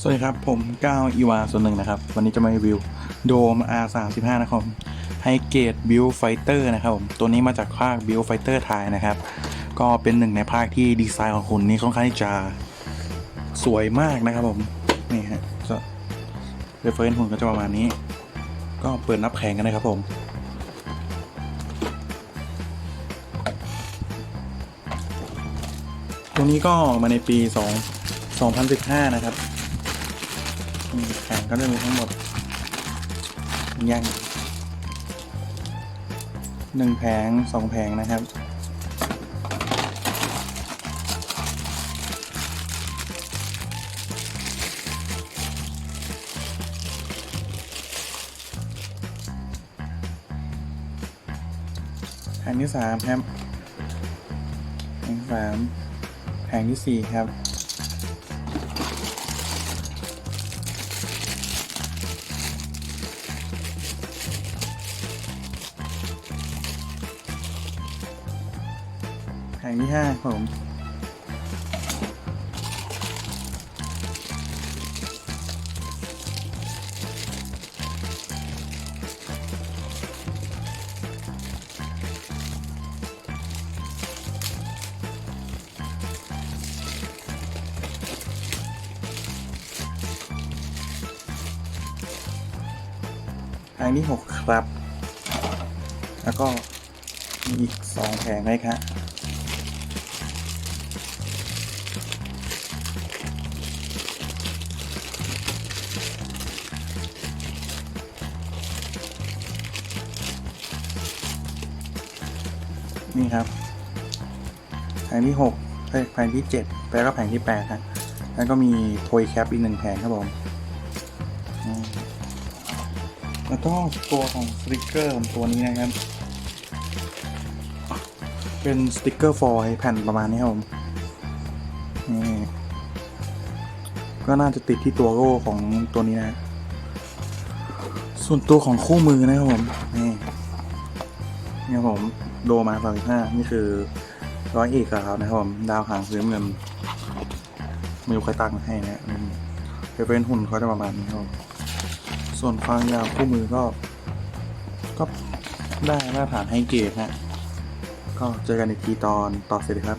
สวัสดีครับ ผมก้าวอีวาส่วนหนึ่งนะครับ วันนี้จะมารีวิวโดม R35 นะครับไฮเกตบิลไฟเตอร์นะครับผมตัวนี้มาจากภาคบิลไฟเตอร์ไทยนะครับ ก็เป็นหนึ่งในภาคที่ดีไซน์ของคุณนี่ค่อนข้างจะสวยมากนะครับผม นี่ฮะก็เรฟเฟรนซ์หุ่นก็จะประมาณนี้ ก็เปิดนับแข่งกันนะครับผมตัวนี้ก็มาในปี 2 2015 นะครับ มแผงก็จะมีทั้งหมดยังหนึ่งแผงสองแผงนะครับ แผงที่สามครับ แผงสามแผงที่สี่ครับ แผงที่ห้าผมแผงที่หกครับ แล้วก็มีอีกสองแผงเลยครับ นี่ครับ แผงที่หกแผงที่เจ็ดแล้วก็แผงที่แปดครับแล้วก็มีโทยแคปอีกหนึ่งแผงครับผมแล้วก็ตัวของสติกเกอร์ของตัวนี้นะครับ เป็นสติกเกอร์ฟอยล์แผ่นประมาณนี้ครับผมนี่ก็น่าจะติดที่ตัวโล่ของตัวนี้นะ ส่วนตัวของคู่มือนะครับผมนี่ นี่ผมโดมาสามสิบห้านี่คือร้อยเอกกับเขานะครับผมดาวหางซื้อเงินไม่รู้ใครตั้งให้นะอืมเป็นหุ่นเขาจะประมาณนี้ครับส่วนความยาวคู่มือก็ ก็ได้มาตรฐานให้เกรดนะก็เจอกันอีกทีตอนต่อเสร็จครับ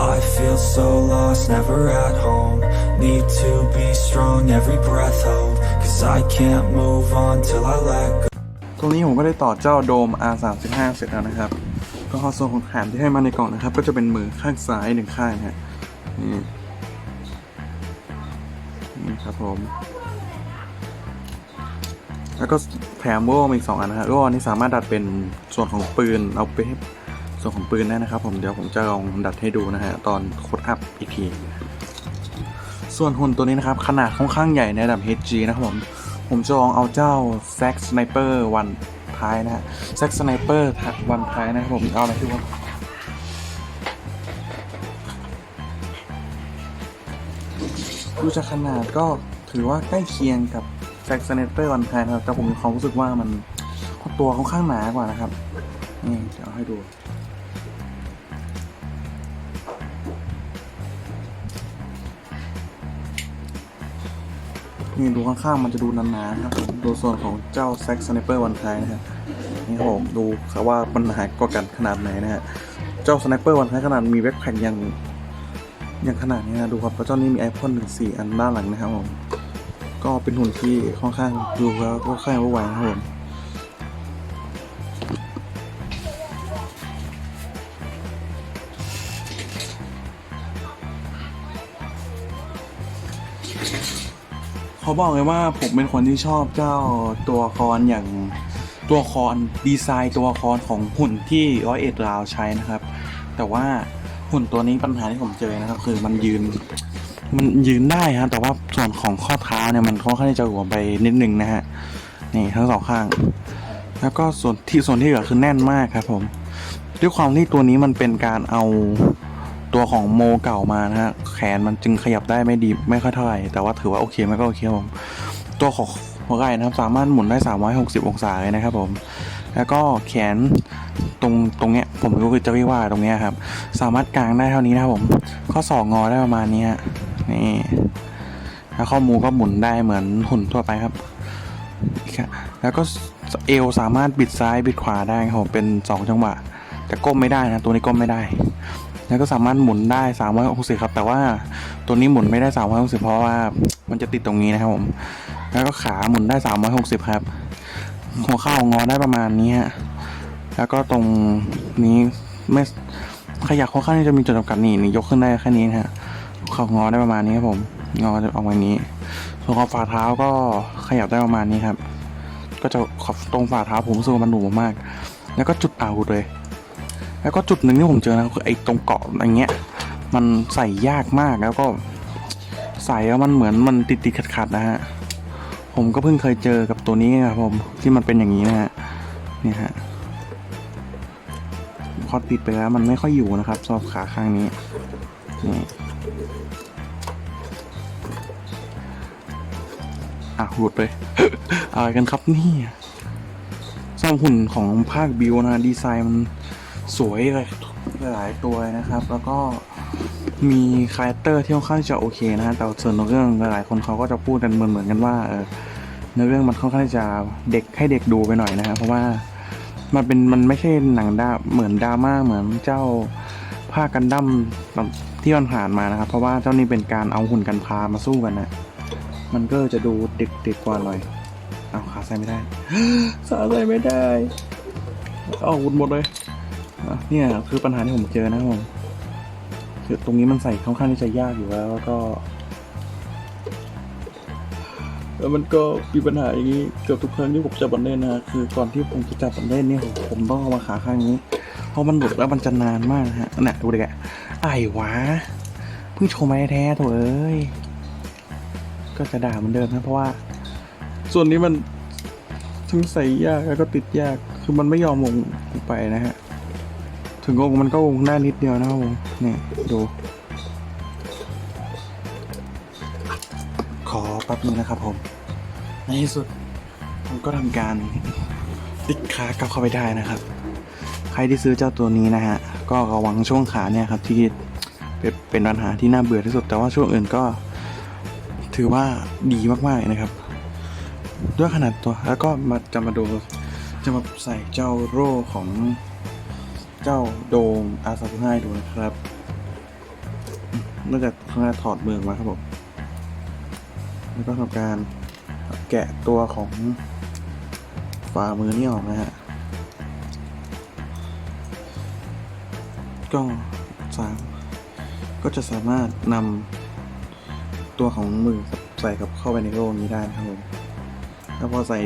I feel so lost, never at home Need to be strong, every breath hold Cause I can't move on till I let go ตรงนี้ผมก็ได้ต่อเจ้าโดม R35 เสร็จแล้วนะครับ ก็ส่วนของแถมที่ให้มาในกล่องนะครับ ก็จะเป็นมือข้างซ้ายหนึ่งข้างนะฮะนี่นี่ครับผม แล้วก็แถมโล่าอีกสองอันนะฮะโล่อันนี้สามารถดัดเป็นส่วนของปืนเอาไป ส่วนของปืนได้นะครับ ผมเดี๋ยวผมจะลองดัดให้ดูนะฮะตอนโคดอัพอีกทีส่วนหุ่นตัวนี้นะครับ ขนาดค่อนข้างใหญ่ในระดับ HG นะครับผมผมจะลองเอาเจ้า z a c Sniper วันท้ายนะฮะ z a c Sniper วันท้ายนะครับผมเอาอะไรที่ว่าดูจากขนาดก็ถือว่าใกล้เคียงกับ z a c Sniper วันท้ายนะครับแต่ผมมีความรู้สึกว่ามันตัวค่อนข้างหนากว่านะครับนี่เดี๋ยวเอาให้ดู นี่ดูข้างๆมันจะดูหนาๆครับผมดูส่วนของเจ้าแซ็กสไนเปอร์วันไทยนะฮะนี่ครับผมดูครับว่ามันหายกว่ากันขนาดไหนนะฮะเจ้าสไนเปอร์วันไทยขนาดมีแบ็คแพ็คยังยังขนาดนี้นะดูครับเพราะเจ้านี้มีไอพ่นถึงสี่อันด้านหลังนะครับผมก็เป็นหุ่นที่ค่อนข้างดูแล้วก็ค่อนข้างว่าไวนะครับผม เขาบอกเลยว่าผมเป็นคนที่ชอบเจ้าตัวคอนอย่างตัวคอนดีไซน์ตัวคอนของหุ่นที่ร้อยเอ็ดราวใช้นะครับ แต่ว่าหุ่นตัวนี้ปัญหาที่ผมเจอนะครับ คือมันยืน มันยืนได้ฮะแต่ว่าส่วนของข้อเท้าเนี่ยมันค่อนข้างที่จะหัวไปนิดนึงนะฮะนี่ทั้งสองข้าง แล้วก็ส่วนที่ส่วนที่เหลือคือแน่นมากครับผมด้วยความที่ตัวนี้มันเป็นการเอา ตัวของโมเก่ามานะฮะแขนมันจึงขยับได้ไม่ดีไม่ค่อยเท่าไหร่แต่ว่าถือว่าโอเคมันก็โอเคครับผมตัวของหัวไหล่นะครับสามารถหมุนได้ 360 องศาเลยนะครับผมแล้วก็แขนตรงตรงเนี้ยผมก็คือจะเรียกว่าตรงเนี้ยครับ สามารถกางได้เท่านี้นะครับผมข้อศอกงอได้ประมาณนี้นี่แล้วข้อมูก็หมุนได้เหมือนหุ่นทั่วไปครับ แล้วก็เอวสามารถบิดซ้ายบิดขวาได้ครับเป็น 2 จังหวะแต่ก้มไม่ได้นะตัวนี้ก้มไม่ได้ แล้วก็สามารถหมุนได้360ครับ แต่ว่าตัวนี้หมุนไม่ได้360เพราะว่ามันจะติดตรงนี้นะครับผม แล้วก็ขาหมุนได้360ครับ หัวเข่างอได้ประมาณนี้ฮะ แล้วก็ตรงนี้ไม่ขยับค่อนข้างที่จะมีจุดจำกัดนี่นี่ยกขึ้นได้แค่นี้นะฮะเข่างอได้ประมาณนี้ครับผม งอจะออกมาอย่างนี้ ส่วนของฝ่าเท้าก็ขยับได้ประมาณนี้ครับ ก็จะขอบตรงฝ่าเท้าผมรู้สึกว่ามันหนูมาก แล้วก็จุดอาวุธเลย แล้วก็จุดหนึ่งที่ผมเจอนะคือไอ้ตรงเกาะอย่างเงี้ย มันใส่ยากมากแล้วก็ใส่แล้วมันเหมือนมันติดติดขัดขัดๆนะฮะ ผมก็เพิ่งเคยเจอกับตัวนี้ครับผมที่มันเป็นอย่างนี้นะฮะนี่ฮะพอติดไปแล้วมันไม่ค่อยอยู่นะครับสำหรับขาข้างนี้นี่อะหลุดเลยอะไรกันครับนี่สำหรับหุ่นของภาคบิวนะดีไซน์มัน สวยเลยหลายตัวนะครับ แล้วก็มีคาแรคเตอร์ที่ค่อนข้างจะโอเคนะฮะแต่ส่วนเรื่องหลายคนเขาก็จะพูดกันเหมือนเหมือนกันว่าเออเนื้อเรื่องมันค่อนข้างจะเด็กให้เด็กดูไปหน่อยนะครับเพราะว่ามันเป็นมันไม่ใช่หนังดาเหมือนดราม่าเหมือนเจ้าผ้ากันดั้มที่มันผ่านมานะครับ เพราะว่าเจ้านี่เป็นการเอาหุ่นกันพามาสู้กันนะมันก็จะดูเด็กๆกว่าหน่อยเอาขาใส่ไม่ได้ขาใส่ไม่ได้เอาหุ่นหมดเลย เนี่ยคือปัญหาที่ผมเจอนะผมคือตรงนี้มันใส่ค่อนข้างที่จะยากอยู่แล้วแล้วก็ แล้วมันก็มีปัญหาอย่างนี้เกือบทุกครั้งที่ผมจับบันเล่นนะคือก่อนที่ผมจะจับบันเล่นเนี่ยผมผมต้องเอามาขาข้างนี้ เพราะมันหลุดแล้วมันจะนานมากนะฮะน่ะดูดิแกไอ้วะเพิ่งโชว์มาแท้ๆโถเอ้ยก็จะด่าเหมือนเดิมนะเพราะว่า ส่วนนี้มันทั้งใส่ยากแล้วก็ติดยากคือมันไม่ยอมลงไปนะฮะ ถึงงงมันก็วงได้นิดเดียวนะครับผมนี่ยดู ขอแป๊บนึงนะครับผม ในที่สุดผมก็ทำการติดขากลับเข้าไปได้นะครับ ใครที่ซื้อเจ้าตัวนี้นะฮะ ก็ระวังช่วงขาเนี่ยครับที่เป็นเป็นปัญหาที่น่าเบื่อที่สุด แต่ว่าช่วงอื่นก็ ถือว่าดีมากๆนะครับ ด้วยขนาดตัวแล้วก็มาจะมาดูจะมาใส่เจ้าโร่ของ เจ้าโดมอาซาบุไฮดูนะครับนอกจากข้างหน้าถอดเมืองมาครับผมแล้วก็ทำการแกะตัวของฝ่ามือนี่ออกนะฮะก็สามก็จะสามารถนำตัวของมือใส่กับเข้าไปในโลกนี้ได้นะครับผมแล้วพอใส่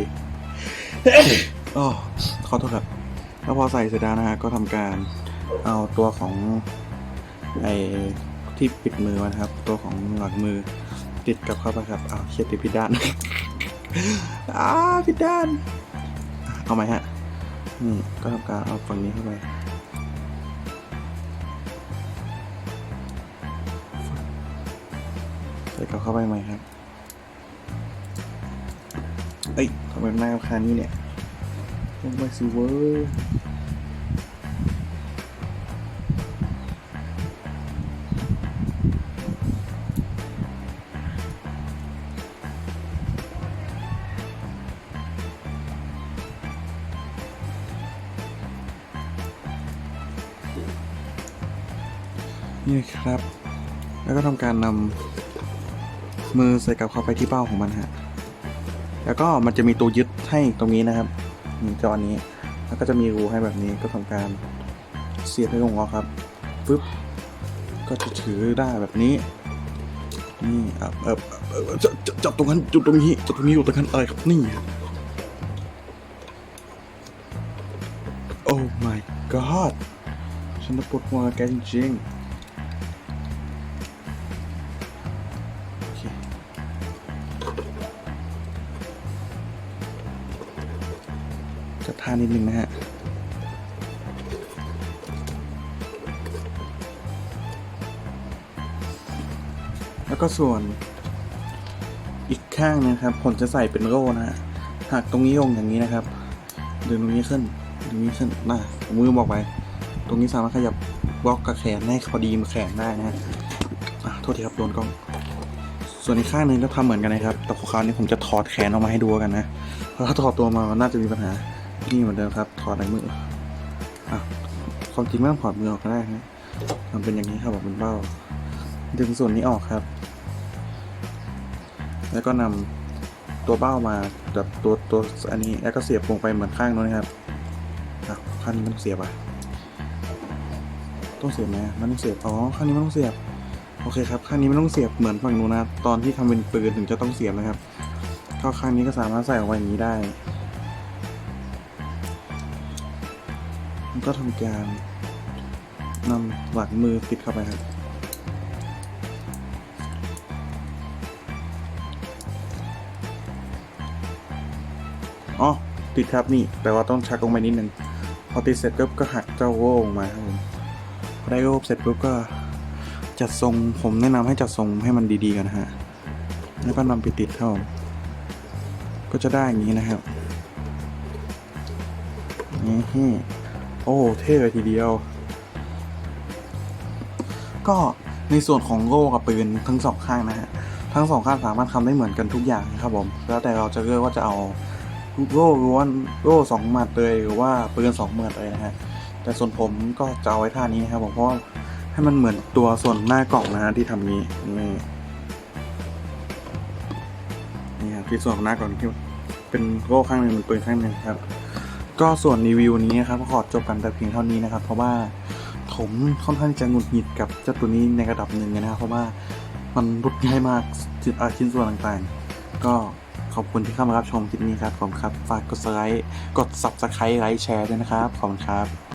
อ๋อขอโทษครับ แล้วพอใส่เสร็จแล้วนะฮะก็ทำการเอาตัวของไอที่ปิดมือนะครับ ตัวของหลังมือติดกับเข้าไปครับเอาเขียดติดผิดด้านอ้าผิดด้าน เอาไหมฮะนี่ก็ทำการเอาฝั่งนี้เข้าไปใส่กลับเข้าไปไหมครับ เอ้ยทำไมมันน่าคานี่เนี่ย ลงไปสิเวอร์นี่ครับ แล้วก็ทำการนำมือใส่กลับเข้าไปที่เป้าของมันฮะ แล้วก็มันจะมีตัวยึดให้ตรงนี้นะครับ นี่จอนี้ แล้วก็จะมีรูให้แบบนี้ก็ทำการเสียบให้ลงล้อครับปึ๊บก็จะถือได้แบบนี้ นี่เอบเออจ,จ,จับตรงนั้นจุดตรงนี้จับตรงนี้อยู่ตรงนั้นอะไรครับนี่โอ้ my god ฉันจะปวดหัวแกจริง จะท่านิดนึงนะฮะแล้วก็ส่วนอีกข้างนะครับผมจะใส่เป็นโล่นะฮะหักตรงนี้ลงอย่างนี้นะครับดึงตรงนี้ขึ้นดึงตรงนี้ขึ้นน่ะมือบอกไปตรงนี้สามารถขยับบล็อกกับแขนให้พอดีมือแขนได้นะฮะโทษทีครับโดนกล้อง ส่วนอีกข้างหนึ่งก็ทำเหมือนกันนะครับ แต่คราวนี้ผมจะถอดแขนออกมาให้ดูกันนะ เพราะถ้าถอดตัวมามันน่าจะมีปัญหา นี่เหมือนเดิมครับถอดในมืออะความจริงไม่ต้องถอดมือออกก็ได้นะมันเป็นอย่างนี้ครับแบบเป็นเบ้า ดึงส่วนนี้ออกครับ แล้วก็นำตัวเบ้ามาแบบตัวตัวอันนี้แล้วก็เสียบลงไปเหมือนข้างโน้นนะครับอะข้างนี้มันต้องเสียบอะต้องเสียบไหมมันต้องเสียบอ๋อข้างนี้มันต้องเสียบโอเคครับข้างนี้ไม่ต้องเสียบเหมือนฝั่งนู้นนะครับตอนที่ทำเป็นปืนถึงจะต้องเสียบนะครับก็ข้างนี้ก็สามารถใส่ออกไปอย่างนี้ได้ ก็ทำการนำหลังมือติดเข้าไปครับ อ๋อ ติดครับนี่ แต่ว่าต้องชักลงไปนิดนึง พอติดเสร็จปุ๊บก็หักเจ้าโว่ลงมาครับผมพอได้โว่เสร็จปุ๊บก็จัดทรงผมแนะนำให้จัดทรงให้มันดีๆกันนะฮะ แล้วก็นำไปติดเข้า ก็จะได้อย่างนี้นะครับนี่ โอ้เท่เลยทีเดียว ก็ในส่วนของโล่กับปืนทั้งสองข้างนะฮะทั้งสองข้างสามารถทำได้เหมือนกันทุกอย่างนะครับผม แล้วแต่เราจะเลือกว่าจะเอาโล่ล้วนโล่สองหมัดเลยหรือว่าปืนสองหมัดเลยนะฮะแต่ส่วนผมก็จะเอาไว้ท่านี้นะครับผมเพราะให้มันเหมือนตัวส่วนหน้ากล่องนะฮะที่ทำนี้นี่นี่ครับที่ส่วนหน้ากล่องที่เป็นโล่ข้างหนึ่งเป็นปืนข้างหนึ่งครับ ก็ส่วนรีวิวนี้นะครับก็ขอจบกันแต่เพียงเท่านี้นะครับ เพราะว่าผมค่อนข้างจะงุดหงิดกับเจ้าตัวนี้ในระดับหนึ่งนะครับ เพราะว่ามันรุดง่ายมากชิ้นอ่าชิ้นส่วนต่างๆ ก็ขอบคุณที่เข้ามารับชมคลิปนี้ครับขอบคุณครับ ฝากกดไลค์กด subscribe ไลค์แชร์ด้วยนะครับ ขอบคุณครับ